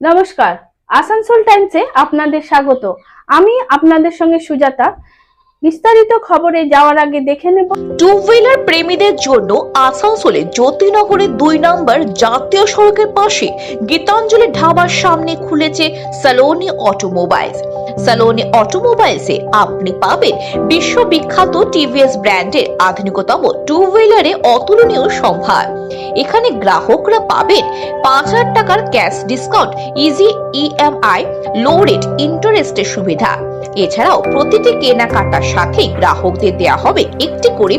নমস্কার। আসানসোল টাইমসে আপনাদের স্বাগত। আমি আপনাদের সঙ্গে সুজাতা। বিস্তারিত খবরে যাওয়ার আগে দেখে নেব। টু হুইলার প্রেমীদের জন্য আসানসোলে জ্যোতিনগরের দুই নম্বর জাতীয় সড়কের পাশে গীতাঞ্জলি ঢাবার সামনে খুলেছে সালোনি অটোমোবাইলস সালোনি অটোমোবাইলসে আপনি পাবেন বিশ্ববিখ্যাত টিভিএস ব্র্যান্ডের আধুনিকতম টু হুইলারে অতুলনীয় সম্ভার। এখানে গ্রাহকরা পাবেন পাঁচ হাজার টাকার cash discount easy EMI low rate ইন্টারেস্টের সুবিধা। এছাড়াও প্রতিটি কেনাকাটার সাথেই গ্রাহকদের দেয়া হবে একটি করে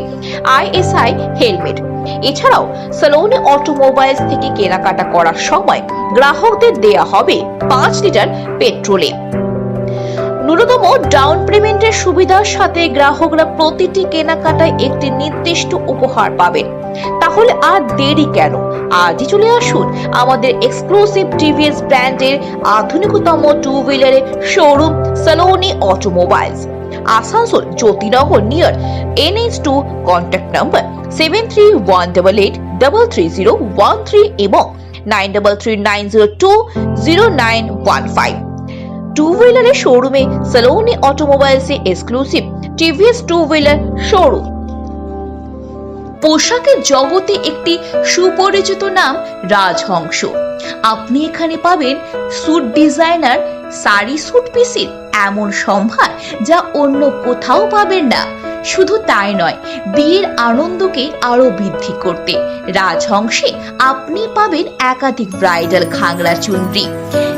আইএসআই হেলমেট এছাড়াও সালোনি অটোমোবাইলস থেকে কেনাকাটা করার সময় গ্রাহকদের দেয়া হবে পাঁচ লিটার পেট্রোলে ন্যূনতম ডাউন পেমেন্টের সুবিধার সাথে গ্রাহকরা প্রতিটি কেনাকাটায় একটি নির্দিষ্ট উপহার পাবেন। তাহলে আর দেরি কেন? আজই চলে আসুন আমাদের এক্সক্লুসিভ টিভিএস ব্র্যান্ডের আধুনিকতম two হুইলারের showroom Saloni automobiles Asansol, Jyotinagar near NH two contact number seven three one double eight double three zero one three এবং nine double three nine zero two zero nine one five two হুইলারের শোরুমে Saloni অটোমোবাইলসে exclusive TVS two wheeler showroom পোশাকের জগতে একটি সুপরিচিত নাম রাজহংস। আপনি এখানে পাবেন স্যুট ডিজাইনার শাড়ি স্যুট পিসের এমন সম্ভার যা অন্য কোথাও পাবেন না। শুধু তাই নয়, বিয়ের আনন্দকে আরও বৃদ্ধি করতে রাজহংসে আপনি পাবেন একাধিক ব্রাইডাল খাংরা চুনরি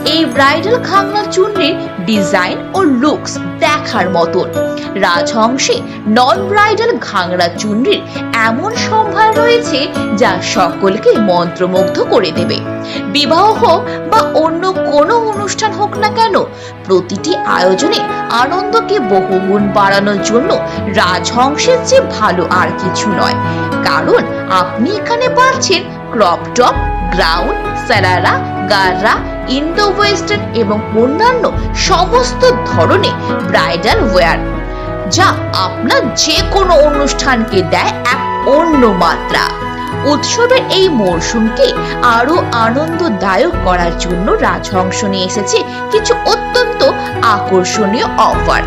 এই ব্রাইডাল খাংরা চুনরির ডিজাইন ও লুকস দেখার মতন। রাজহংসে নন ব্রাইডাল ঘাংরা চুনরির এমন সম্ভার রয়েছে যা সকলকে মন্ত্রমুগ্ধ করে দেবে। বিবাহ হোক বা অন্য কোনো অনুষ্ঠান হোক না কেন, প্রতিটি আয়োজনে আনন্দকে বহুগুণ বাড়ানোর জন্য রাজহংসের চেয়ে ভালো আর কিছু নয়। কারণ আপনি এখানে পাচ্ছেন ক্রপ টপ গ্রাউন্ড সারারা গাররা ইন্দো ওয়েস্টার্ন এবং অন্যান্য সমস্ত ধরনের ব্রাইডাল ওয়্যার, যা আপনার যে কোনো অনুষ্ঠানকে দেয় এক অন্য মাত্রা। উৎসবের এই মরশুমকে আরও আনন্দদায়ক করার জন্য রাজহংস নিয়ে এসেছে কিছু অত্যন্ত আকর্ষণীয় অফার।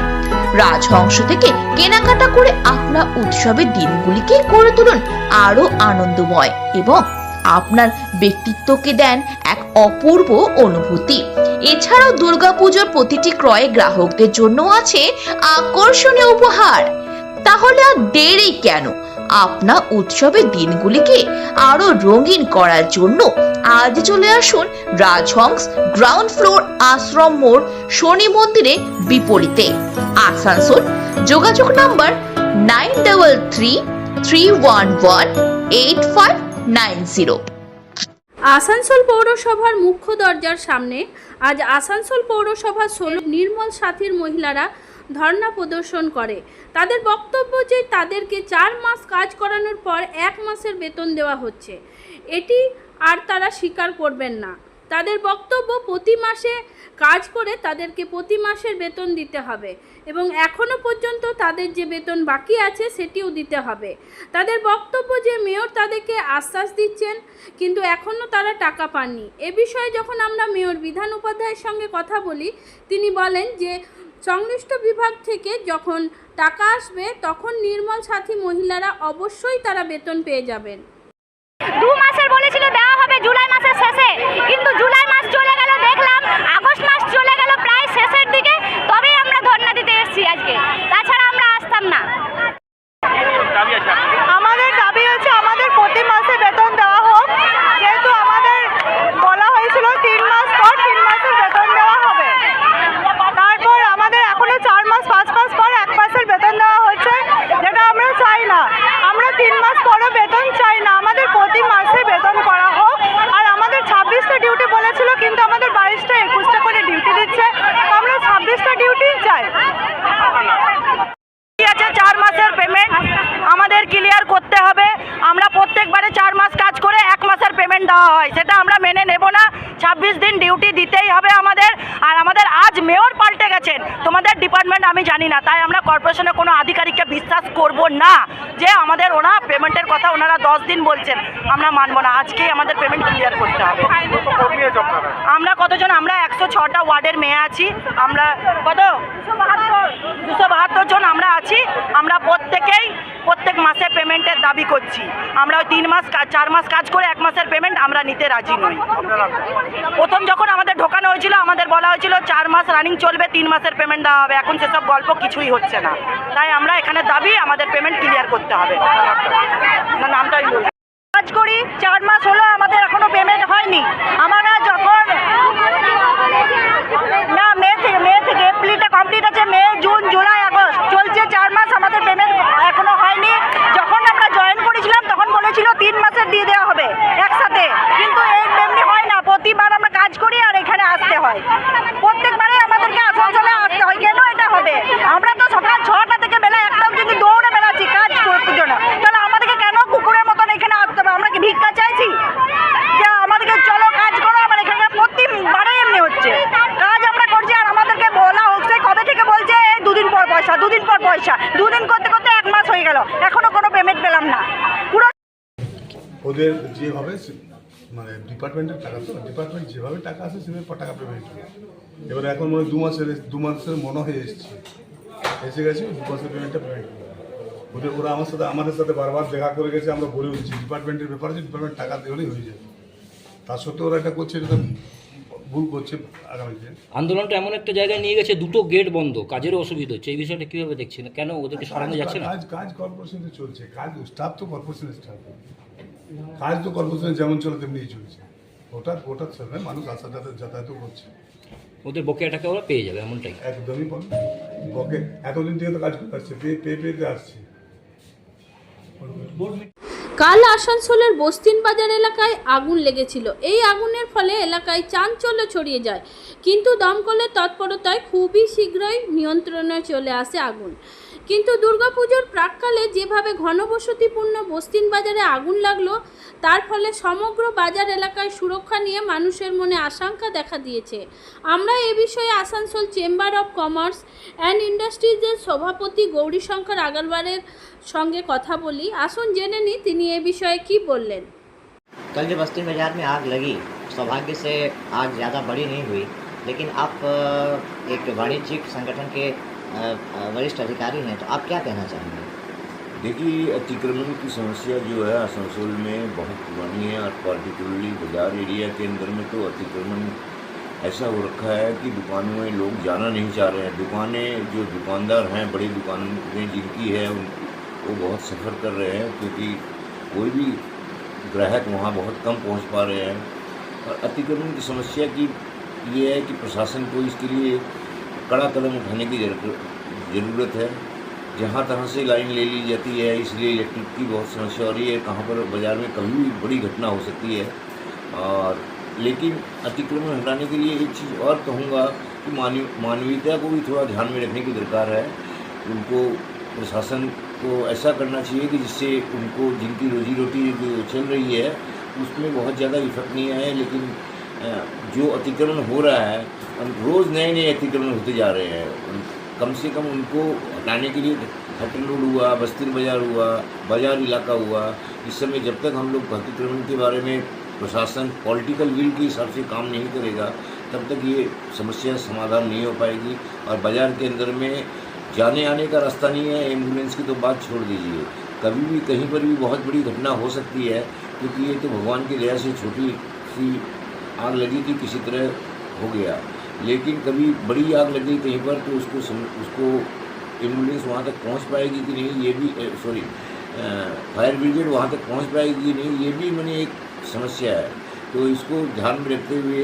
রাজহংস থেকে কেনাকাটা করে আপনার উৎসবের দিনগুলিকে করে তুলুন আরও আনন্দময় এবং আপনার ব্যক্তিত্বকে দেন এক অপূর্ব অনুভূতি। এছাড়াও দুর্গাপুজোর প্রতিটি ক্রয়ে গ্রাহকদের জন্য আছে আকর্ষণীয় উপহার। তাহলে আর দেরি কেন? আপনার উৎসবের দিনগুলিকে আরও রঙিন করার জন্য আজ চলে আসুন রাজহংস গ্রাউন্ড ফ্লোর আশ্রম মোড় শনি মন্দিরের বিপরীতে। আসানসোল, যোগাযোগ number nine double three three one one eight five nine zero. Asansol পৌরসভার মুখ্য দরজার সামনে আজ আসানসোল পৌরসভার ষোলো নির্মল সাথীর মহিলারা ধর্ণা প্রদর্শন করে। তাদের বক্তব্য যে তাদেরকে চার মাস কাজ করানোর পর এক মাসের বেতন দেওয়া হচ্ছে। এটি আর তারা স্বীকার করবেন না। তাদের বক্তব্য প্রতি মাসে কাজ করে তাদেরকে প্রতি মাসের বেতন দিতে হবে এবং এখনও পর্যন্ত তাদের যে বেতন বাকি আছে সেটিও দিতে হবে। তাদের বক্তব্য যে মেয়র তাদেরকে আশ্বাস দিচ্ছেন, কিন্তু এখনও তারা টাকা পাননি। এ বিষয়ে যখন আমরা মেয়র বিধান উপাধ্যায়ের সঙ্গে কথা বলি, তিনি বলেন যে সংশ্লিষ্ট বিভাগ থেকে যখন টাকা আসবে, তখন নির্মল সাথী মহিলারা অবশ্যই তারা বেতন পেয়ে যাবেন। দু মাসের বলেছিল দেওয়া হবে জুলাই মাসের শেষে, কিন্তু জুলাই মাস চলে গেল, দেখলাম আগস্ট মাস চলে গেল প্রায় শেষের দিকে তবেই আমরা ধর্ণা দিতে এসেছি আজকে তাছাড়া আমরা আসতাম না আমাদের দাবি হচ্ছে আমাদের প্রতি মাসে বেতন দেওয়া হোক যেহেতু আমাদের বলা হয়েছিল তিন মাস পর তিন মাসের বেতন দেওয়া হবে তারপর আমাদের এখনও চার মাস পাঁচ মাস পর এক মাসের বেতন দেওয়া হচ্ছে যেটা আমরা চাই না আমরা তিন মাস পরও বেতন চাই না আমাদের প্রতি মাসে বেতন করা হোক আর আমাদের ছাব্বিশটা ডিউটি বলেছিল কিন্তু আমাদের বাইশটা একুশটা করে ডিউটি দিচ্ছে তো আমরা ছাব্বিশটা ডিউটি চাই কি আছে চার মাসের পেমেন্ট আমাদের ক্লিয়ার করতে হবে আমরা প্রত্যেকবারে চার মাস কাজ করে এক মাস মাসের পেমেন্ট দেওয়া হয় সেটা আমরা মেনে নেব না ছাব্বিশ দিন ডিউটি দিতেই হবে আমাদের আর আমাদের আজ মেয়র পাল্টে গেছেন তোমাদের ডিপার্টমেন্ট আমি জানি না তাই আমরা কর্পোরেশনের কোনো আধিকারিককে বিশ্বাস করব না যে আমাদের ওনার পেমেন্টের কথা ওনারা দশ দিন বলছেন। আমরা মানব না। আজকেই আমাদের পেমেন্ট ক্লিয়ার করতে হবে। আমরা কতজন? আমরা একশো ছটা ওয়ার্ডের মেয়ে আছি। আমরা কত? দুশো বাহাত্তর জন আমরা আছি। আমরা প্রত্যেকেই প্রত্যেক মাসে পেমেন্টের দাবি করছি। আমরা ওই তিন মাস চার মাস কাজ করে এক মাসের পেমেন্ট আমরা নিতে রাজি নই। প্রথম যখন আমাদের ঢোকানো হয়েছিল, আমাদের বলা হয়েছিল চার মাস রানিং চলবে, তিন মাসের পেমেন্ট দেওয়া হবে। এখন সেসব গল্প কিছুই হচ্ছে না। তাই আমরা এখানে দাবি, আমাদের পেমেন্ট ক্লিয়ার করতে হবে। নামটাই কাজ করি, চার মাস হলো, আমাদের এখনও পেমেন্ট হয়নি আমরা যখন না মে থেকে মে থেকে এপ্রিলটা কমপ্লিট আছে মে জুন জুলাই আগস্ট চলছে চার মাস আমাদের পেমেন্ট এখনও হয়নি যখন আমরা জয়েন করেছিলাম তখন বলেছিল তিন মাসের দিয়ে দেওয়া হবে একসাথে কিন্তু এই এমনি হয় না প্রতিবার আমরা কাজ করি আর এখানে আসতে হয় প্রত্যেকবারে আমাদেরকে আসানসোলে আসতে হয় কেন এটা হবে আমরা তো সকাল ছটা থেকে বেলা একটা যদি দৌড়ে বেড়াচ্ছি কাজ করতে জন্য তাহলে আমাদেরকে কেন কুকুরের মতন এখানে আসতে হবে আমরা কি ভিক্ষা চাইছি যে আমাদেরকে চলো কাজ করো আমার এখানে প্রতিবারে এমনি হচ্ছে কাজ আমরা করছি আর আমাদেরকে বলা হচ্ছে কবে থেকে বলছে এই দুদিন পর পর পয়সা। দুদিন করতে করতে এক মাস হয়ে গেল। এখনও কোনো পেমেন্ট পেলাম না। পুরো ওদের যেভাবে মানে ডিপার্টমেন্টের টাকা তো ডিপার্টমেন্ট যেভাবে টাকা আসে সেভাবে টাকা পেমেন্ট এবার এখন মনে দু মাসের দু মাসের মনে হয়ে এসছে। এসে গেছে, দু মাসের পেমেন্টটা পেমেন্ট ওদের ওরা আমার সাথে আমাদের সাথে বারবার দেখা করে গেছে, আমরা বলে উঠছি ডিপার্টমেন্টের ব্যাপার আছে ডিপার্টমেন্ট টাকা দিলেই হয়ে যাবে। তার সত্ত্বেও ওরা এটা করছে, এটা তো ভুল করছে আগামী দিনে। আন্দোলনটা এমন একটা জায়গায় নিয়ে গেছে দুটো গেট বন্ধ। কাজেরও অসুবিধা হচ্ছে। এই বিষয়টা কীভাবে দেখছেন? কেন ওদেরকে সরানো যাচ্ছে না? কাজ কাজ কর্পোরেশনে চলছে। কাজ স্টাফ তো কর্পোরেশনের স্টাফ কাজ তো কর্পোরেশনে যেমন চলে তেমনিই চলছে। ওটা ওটা চলবে মানুষ আসা যাতায়াত যাতায়াতও করছে। ওদের বকেয়া টাকা ওরা পেয়ে যাবে এমনটাই। একদমই পাবে বকে এতদিন থেকে তো কাজ করে আসছে পেয়ে পেয়ে পেতে আসছে। কাল আসানসোলের বস্তিন বাজার এলাকায় আগুন লেগেছিল। এই আগুনের ফলে এলাকায় চাঞ্চল্য ছড়িয়ে যায়। কিন্তু দমকলের তৎপরতায় খুবই শীঘ্রই নিয়ন্ত্রণে চলে আসে আগুন। কিন্তু দুর্গাপুজোর প্রাককালে যেভাবে ঘনবসতিপূর্ণ বস্তিন বাজারে আগুন লাগলো তার ফলে সমগ্র বাজার এলাকায় সুরক্ষা নিয়ে মানুষের মনে আশঙ্কা দেখা দিয়েছে আমরা এ বিষয়ে Asansol chamber of commerce and ইন্ডাস্ট্রিজের সভাপতি গৌরীশঙ্কর আগরওয়ালের সঙ্গে কথা বলি আসুন জেনে নিই তিনি এ বিষয়ে কি বললেন कल जो बस्ती बाज़ार में आग लगी सौभाग्य से आग ज़्यादा बड़ी नहीं हुई लेकिन आप अ, एक वाणिज्यिक संगठन के अ, अ, वरिष्ठ अधिकारी हैं तो आप क्या कहना चाहेंगे? देखिए अतिक्रमण की समस्या जो है, आसनसोल में बहुत पुरानी है और पार्टिकुलरली बाज़ार एरिया के अंदर में तो अतिक्रमण ऐसा हो रखा है कि दुकानों में लोग जाना नहीं चाह रहे हैं। दुकानें, जो दुकानदार हैं, बड़ी दुकानें जिनकी है वो बहुत सफ़र कर रहे हैं क्योंकि कोई भी ग्राहक वहाँ बहुत कम पहुँच पा रहे हैं। और अतिक्रमण की समस्या की ये है कि प्रशासन को इसके लिए कड़ा कदम उठाने की ज़रूरत है। जहाँ तहाँ से लाइन ले ली जाती है, इसलिए इलेक्ट्रिक की बहुत समस्या हो रही है। कहाँ पर बाज़ार में कभी भी बड़ी घटना हो सकती है। और लेकिन अतिक्रमण हटाने के लिए एक चीज़ और कहूँगा कि मानव, मानवीयता को भी थोड़ा ध्यान में रखने की दरकार है। उनको प्रशासन को ऐसा करना चाहिए कि जिससे उनको जिनकी रोजी रोटी जो चल रही है, उसमें बहुत ज़्यादा इफ़ेक्ट नहीं आए। लेकिन जो अतिक्रमण हो रहा है रोज़ नए नए अतिक्रमण होते जा रहे हैं। कम से कम उनको हटाने के लिए हटन रोड हुआ, बस्ती बाज़ार हुआ, बाज़ार इलाका हुआ। इस समय जब तक हम लोग अतिक्रमण के बारे में प्रशासन पॉलिटिकल विल के हिसाब से काम नहीं करेगा, तब तक ये समस्या समाधान नहीं हो पाएगी। और बाज़ार के अंदर में जाने आने का रास्ता नहीं है, एंबुलेंस की तो बात छोड़ दीजिए। कभी भी कहीं पर भी बहुत बड़ी घटना हो सकती है, क्योंकि ये तो भगवान की दया से छोटी सी आग लगी थी किसी तरह हो गया। लेकिन कभी बड़ी आग लग कहीं पर तो उसको सम, उसको एंबुलेंस वहाँ तक पहुँच पाएगी कि नहीं ये भी सॉरी फायर ब्रिगेड वहाँ तक पहुँच पाएगी कि नहीं ये भी मैंने एक समस्या है। तो इसको ध्यान में रखते हुए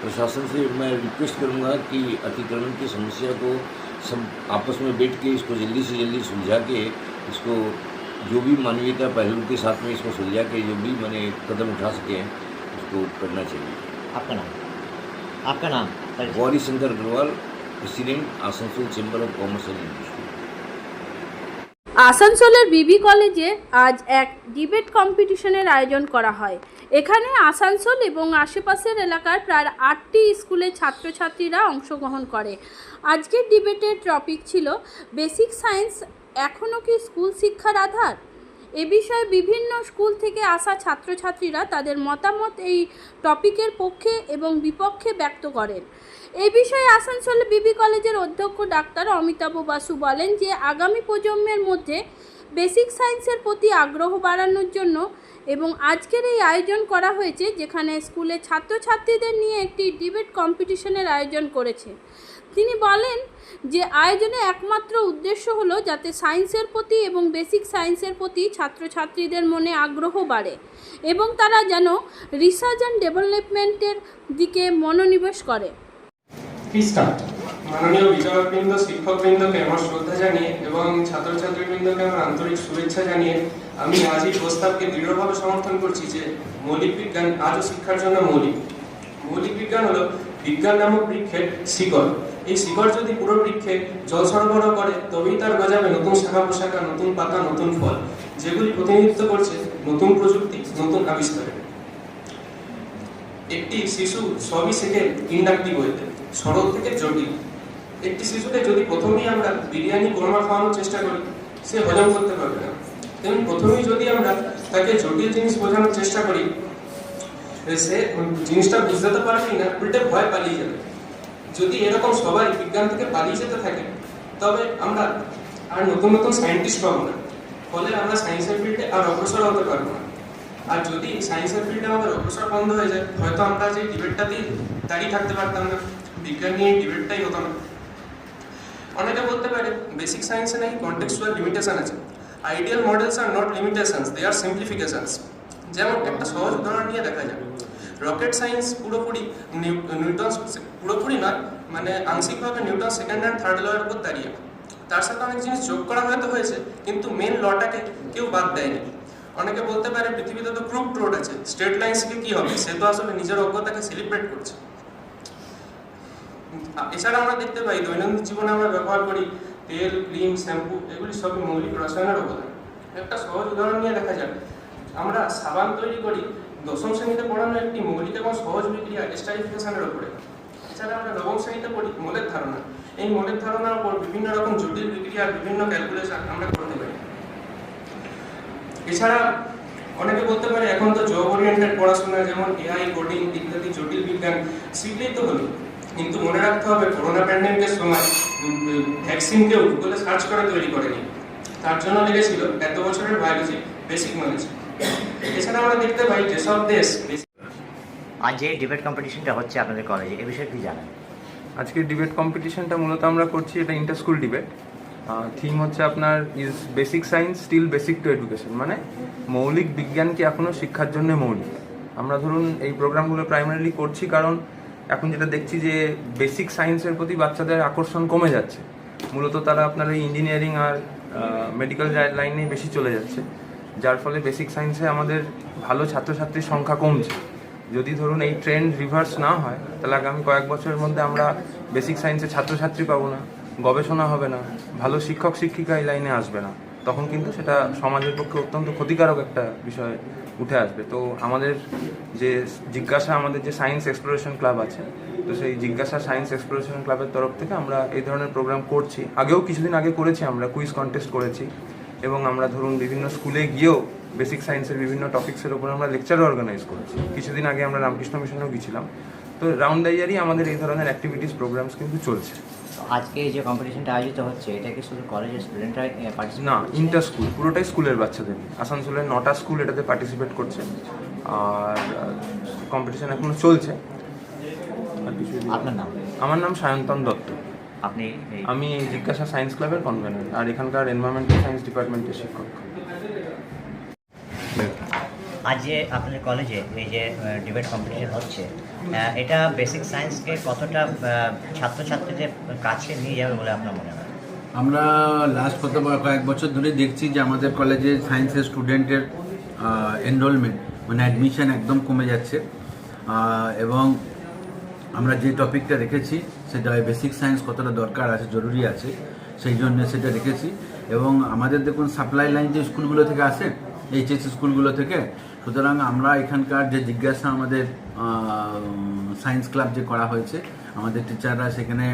प्रशासन से मैं रिक्वेस्ट करूँगा कि अतिक्रमण की समस्या को सब आपस में बैठ के इसको जल्दी से जल्दी सुलझा के इसको जो भी मानवीयता पहलू के साथ में इसको सुलझा के जो भी मैंने कदम उठा सके हैं उसको करना चाहिए आपका नाम आपका नाम परिचय। Gauri Shankar Agarwal president Asansol chamber of commerce and industry আসানসোলের বিবি কলেজে আজ এক ডিবেট কম্পিটিশনের আয়োজন করা হয় এখানে আসানসোল এবং আশেপাশের এলাকার প্রায় আটটি স্কুলের ছাত্রছাত্রীরা অংশগ্রহণ করে আজকের ডিবেটের টপিক ছিল বেসিক সায়েন্স এখনও কি স্কুল শিক্ষার আধার এ বিষয়ে বিভিন্ন স্কুল থেকে আসা ছাত্রছাত্রীরা তাদের মতামত এই টপিকের পক্ষে এবং বিপক্ষে ব্যক্ত করেন। এই বিষয়ে আসানসোল বিবি কলেজের অধ্যক্ষ ডাক্তার অমিতাভ বাসু বলেন যে, আগামী প্রজন্মের মধ্যে বেসিক সায়েন্সের প্রতি আগ্রহ বাড়ানোর জন্য এবং আজকের এই আয়োজন করা হয়েছে, যেখানে স্কুলে ছাত্রছাত্রীদের নিয়ে একটি ডিবেট কম্পিটিশনের আয়োজন করেছে। তিনি বলেন যে আয়োজনে একমাত্র উদ্দেশ্য হলো যাতে সায়েন্সের প্রতি এবং বেসিক সায়েন্সের প্রতি ছাত্রছাত্রীদের মনে আগ্রহ বাড়ে এবং তারা যেন রিসার্চ অ্যান্ড ডেভেলপমেন্টের দিকে মনোনিবেশ করে। মাননীয় বিচারকবৃন্দ শিক্ষকবৃন্দকে আমার শ্রদ্ধা জানিয়ে এবং ছাত্রছাত্রীবৃন্দকে আমার আন্তরিক শুভেচ্ছা জানিয়ে আমি আজ এই প্রস্তাবকে দৃঢ়ভাবে সমর্থন করছি যে মৌলিক বিজ্ঞান আজও শিক্ষার জন্য মৌলিক। মৌলিক বিজ্ঞান হলো বিজ্ঞান নামক বৃক্ষের শিকড়। এই শিকড় যদি পুরো বৃক্ষে জল সরবরাহ করে, তবেই তার গজাবে নতুন শাখা পোশাকা নতুন পাতা, নতুন ফল। যেগুলি প্রতিনিধিত্ব করছে নতুন প্রযুক্তি, নতুন আবিষ্কারের একটি শিশু সবই শেখে ইন্ডাক্টিভ ওয়েতে, সরল থেকে জটিল। একটি শিশুকে যদি প্রথমেই আমরা বিরিয়ানি, কোরমা খাওয়ানোর চেষ্টা করি, সে হজম করতে পারবে না। তেমন প্রথমেই যদি আমরা তাকে জটিল জিনিস বোঝানোর চেষ্টা করি, সে জিনিসটা বুঝতে তো পারবেই না উল্টে ভয় পালিয়ে যাবে। যদি এরকম সবাই বিজ্ঞান থেকে পালিয়ে যেতে থাকে, তবে আমরা আর নতুন নতুন সায়েন্টিস্ট পাবো না। ফলে আমরা সায়েন্সের ফিল্ডে আর অগ্রসর হতে পারব না। আর যদি সায়েন্সের ফিল্ডে আমাদের অগ্রসর বন্ধ হয়ে যায়, হয়তো আমরা যে ডিবেটটাতেই দাঁড়িয়ে থাকতে পারতাম না। বিজ্ঞান নিয়ে ডিবেটটাই হতো না। অনেকে বলতে পারে বেসিক সায়েন্সে নাকি কন্টেক্সচুয়াল লিমিটেশন আছে। Ideal models are not limitations they are simplifications যেমন একটা সহজ উদাহরণ নিয়ে দেখা যায় রকেট সায়েন্স পুরোপুরি নিউটন পুরোপুরি নয় মানে আংশিকভাবে নিউটন সেকেন্ড অ্যান্ড থার্ড লয়ের উপর দাঁড়িয়ে। তার সাথে অনেক জিনিস যোগ করা হয়তো হয়েছে, কিন্তু মেন লটাকে কেউ বাদ দেয়নি। অনেকে বলতে পারে পৃথিবীতে তো প্রুফ রোড আছে স্ট্রেট লাইন শিখে কি হবে? সে তো আসলে নিজের অজ্ঞতাকে সেলিব্রেট করছে। এছাড়া আমরা দেখতে পাই, দৈনন্দিন জীবনে আমরা ব্যবহার করি তেল, ক্রিম, শ্যাম্পু, এগুলি সবই মৌলিক রসায়নের অবদান। একটা সহজ উদাহরণ নিয়ে দেখা যাক। আমরা সাবান তৈরি করি দশম শ্রেণীতে পড়ানো একটি মৌলিক এবং সহজ বিক্রিয়া স্টারিফিকেশনের উপরে। এছাড়া আমরা নবম শ্রেণীতে পড়ি মোলের ধারণা। এই মোলের ধারণার উপর বিভিন্ন রকম জটিল বিক্রিয়ার বিভিন্ন ক্যালকুলেশন আমরা করতে পারি। এছাড়া অনেকে বলতে পারে, এখন তো জব ওরিয়েন্টেড পড়াশোনা, যেমন এআই কোডিং ইত্যাদি জটিল বিজ্ঞান শিখলেই তো হলো। কিন্তু মনে রাখতে হবে করোনা প্যান্ডেমিকের সময় ভ্যাকসিনকেও গুগলে সার্চ করে তৈরি করেনি। তার জন্য লেগেছিল, এত বছরের বায়োলজি বেসিক নলেজ এছাড়া আমরা দেখতে পাই যেসব দেশ আজ যে ডিবেট কম্পিটিশনটা হচ্ছে আপনাদের কলেজে এ বিষয়ে কি জানেন? আজকের ডিবেট কম্পিটিশনটা মূলত আমরা করছি এটা ইন্টার স্কুল ডিবেট থিম হচ্ছে আপনার is basic science still basic to education মানে মৌলিক বিজ্ঞান কি এখনও শিক্ষার জন্য মৌলিক? আমরা ধরুন এই প্রোগ্রামগুলো প্রাইমারিলি করছি কারণ এখন যেটা দেখছি যে বেসিক সায়েন্সের প্রতি বাচ্চাদের আকর্ষণ কমে যাচ্ছে। মূলত তারা আপনার এই ইঞ্জিনিয়ারিং আর মেডিকেল লাইনে বেশি চলে যাচ্ছে। যার ফলে বেসিক সায়েন্সে আমাদের ভালো ছাত্রছাত্রীর সংখ্যা কমছে। যদি ধরুন এই ট্রেন্ড রিভার্স না হয়, তাহলে আগামী কয়েক বছরের মধ্যে আমরা বেসিক সায়েন্সে ছাত্রছাত্রী পাবো না, গবেষণা হবে না, ভালো শিক্ষক শিক্ষিকা এই লাইনে আসবে না। তখন কিন্তু সেটা সমাজের পক্ষে অত্যন্ত ক্ষতিকারক একটা বিষয় উঠে আসবে। তো আমাদের যে জিজ্ঞাসা, আমাদের যে সায়েন্স এক্সপ্লোরেশন ক্লাব আছে, তো সেই জিজ্ঞাসা সায়েন্স এক্সপ্লোরেশন ক্লাবের তরফ থেকে আমরা এই ধরনের প্রোগ্রাম করছি। আগেও কিছুদিন আগে করেছি আমরা কুইজ কন্টেস্ট করেছি। এবং আমরা ধরুন বিভিন্ন স্কুলে গিয়েও বেসিক সায়েন্সের বিভিন্ন টপিক্সের উপর আমরা লেকচার অর্গানাইজ করেছি। কিছুদিন আগে আমরা রামকৃষ্ণ মিশনেও গিয়েছিলাম। তো রাউন্ড দ্য ইয়ারই আমাদের এই ধরনের অ্যাক্টিভিটিস প্রোগ্রামস কিন্তু চলছে। তো আজকে যে কম্পিটিশনটা আয়োজিত হচ্ছে এটা কি শুধু কলেজের স্টুডেন্টরা না ইন্টার স্কুল পুরোটাই স্কুলের বাচ্চাদের আসানসোলের নটা স্কুল এটাতে পার্টিসিপেট করছে। আর কম্পিটিশন এখনও চলছে। আর কিছু আপনার নাম? আমার নাম সায়ন্তন দত্ত। আপনি আমি জিজ্ঞাসা সায়েন্স ক্লাবের কনভেনার আর এখানকার এনভায়রনমেন্টাল সায়েন্স ডিপার্টমেন্টের শিক্ষক। আজ যে আপনাদের কলেজে এই যে ডিবেট কম্পিটিশন হচ্ছে এটা বেসিক সায়েন্সকে কতটা ছাত্রছাত্রীদের কাছে নিয়ে যাবে বলে আপনার মনে হয়? আমরা লাস্ট কত কয়েক বছর ধরে দেখছি যে আমাদের কলেজে সায়েন্সের স্টুডেন্টের এনরোলমেন্ট মানে অ্যাডমিশন একদম কমে যাচ্ছে। এবং আমরা যে টপিকটা রেখেছি সেটা বেসিক সায়েন্স কতটা দরকার আছে, জরুরি আছে, সেই জন্য সেটা রেখেছি। এবং আমাদের দেখুন সাপ্লাই লাইন যে স্কুলগুলো থেকে আসে এইচএস স্কুলগুলো থেকে, সুতরাং আমরা এখানকার যে জিজ্ঞাসা আমাদের সায়েন্স ক্লাব যে করা হয়েছে, আমাদের টিচাররা সেখানে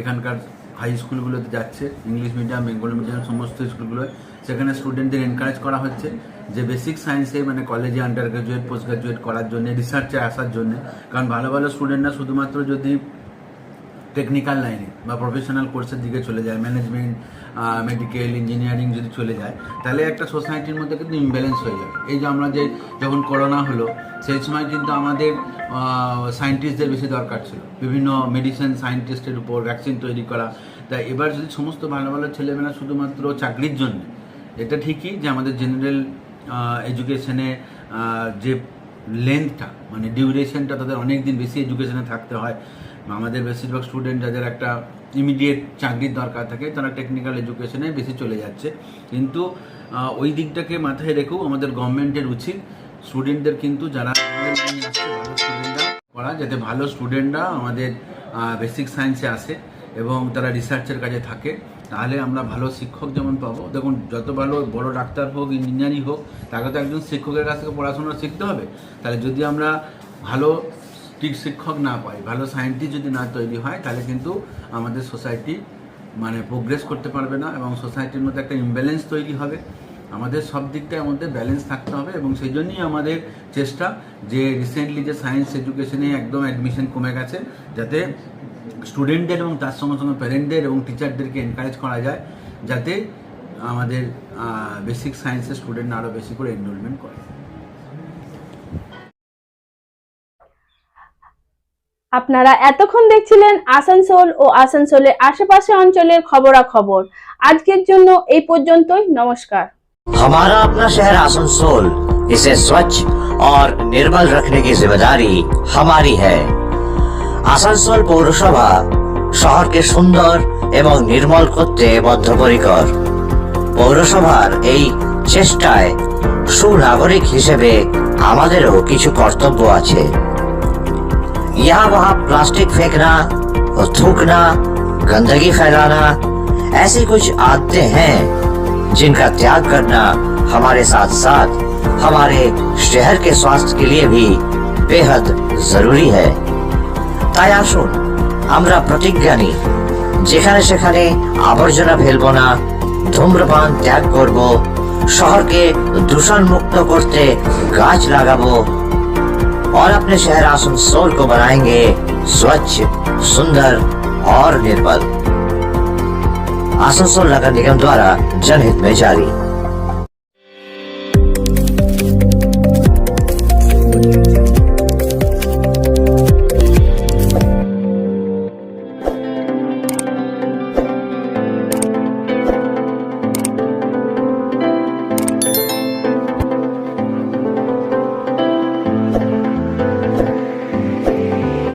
এখানকার হাই স্কুলগুলোতে যাচ্ছে ইংলিশ মিডিয়াম বেঙ্গলি মিডিয়াম সমস্ত স্কুলগুলোয় সেখানে স্টুডেন্টদের এনকারেজ করা হচ্ছে যে বেসিক সায়েন্সে মানে কলেজে আন্ডার গ্রাজুয়েট পোস্ট গ্রাজুয়েট করার জন্য রিসার্চে আসার জন্য। কারণ ভালো ভালো স্টুডেন্টরা শুধুমাত্র যদি টেকনিক্যাল লাইনে বা প্রফেশনাল কোর্সের দিকে চলে যায় ম্যানেজমেন্ট মেডিকেল ইঞ্জিনিয়ারিং যদি চলে যায়, তাহলে একটা সোসাইটির মধ্যে কিন্তু ইমব্যালেন্স হয়ে যাবে। এই যে আমরা যে যখন করোনা হলো, সেই সময় কিন্তু আমাদের সায়েন্টিস্টদের বেশি দরকার ছিল। বিভিন্ন মেডিসিন সায়েন্টিস্টের উপর ভ্যাকসিন তৈরি করা। তা এবার যদি সমস্ত ভালো ভালো ছেলেমেয়েরা শুধুমাত্র চাকরির জন্য, এটা ঠিকই যে আমাদের জেনারেল এডুকেশনে যে লেন্থটা মানে ডিউরেশনটা তাদের অনেক দিন বেশি এডুকেশনে থাকতে হয়। আমাদের বেশিরভাগ স্টুডেন্ট যাদের একটা ইমিডিয়েট চাকরির দরকার থাকে, তারা টেকনিক্যাল এডুকেশনে বেশি চলে যাচ্ছে। কিন্তু ওই দিকটাকে মাথায় রেখেও আমাদের গভর্নমেন্টের উচিত স্টুডেন্টদের কিন্তু যারা ভালো স্টুডেন্টরা করা, যাতে ভালো স্টুডেন্টরা আমাদের বেসিক সায়েন্সে আসে এবং তারা রিসার্চের কাজে থাকে। তাহলে আমরা ভালো শিক্ষক যেমন পাবো। দেখুন, যত ভালো বড় ডাক্তার হোক ইঞ্জিনিয়ারিং হোক, তাকে তো একজন শিক্ষকের কাছ থেকে পড়াশোনা শিখতে হবে। তাহলে যদি আমরা ভালো ঠিক শিক্ষক না পাই, ভালো সায়েন্টিস্ট যদি না তৈরি হয়, তাহলে কিন্তু আমাদের সোসাইটি মানে প্রোগ্রেস করতে পারবে না এবং সোসাইটির মধ্যে একটা ইমব্যালেন্স তৈরি হবে। আমাদের সব দিকটার মধ্যে ব্যালেন্স থাকতে হবে এবং সেই জন্যই আমাদের চেষ্টা যে রিসেন্টলি যে সায়েন্স এডুকেশনে একদম অ্যাডমিশন কমে গেছে, যাতে স্টুডেন্টদের এবং তার সঙ্গে সঙ্গে প্যারেন্টদের এবং টিচারদেরকে এনকারেজ করা যায়, যাতে আমাদের বেসিক সায়েন্সের স্টুডেন্ট আরও বেশি করে এনরোলমেন্ট করে। আপনারা এতক্ষণ দেখছিলেন আসানসোল ও আসানসোলের আশেপাশে অঞ্চলের খবরাখবর আজকের জন্য এই পর্যন্তই নমস্কার हमारा अपना शहर आसनसोल इसे स्वच्छ और निर्मल रखने की जिम्मेदारी हमारी है আসানসোল পৌরসভা শহরকে সুন্দর এবং নির্মল করতে বদ্ধপরিকর পৌরসভার এই চেষ্টায় সুনাগরিক হিসেবে আমাদেরও কিছু কর্তব্য আছে यहाँ वहाँ प्लास्टिक फेंकना और थूकना गंदगी फैलाना ऐसी कुछ आदतें हैं जिनका त्याग करना हमारे साथ साथ हमारे शहर के स्वास्थ्य के लिए भी बेहद जरूरी है তাই আসুন আমরা প্রতিজ্ঞা নিই যেখানে সেখানে আবর্জনা ফেলবো না ধূম্রপান ত্যাগ করব শহরকে দূষণ মুক্ত করতে গাছ লাগাবো और अपने शहर आसनसोल को बनाएँगे स्वच्छ, सुंदर और निर्मल आसनसोल नगर निगम द्वारा जनहित में जारी।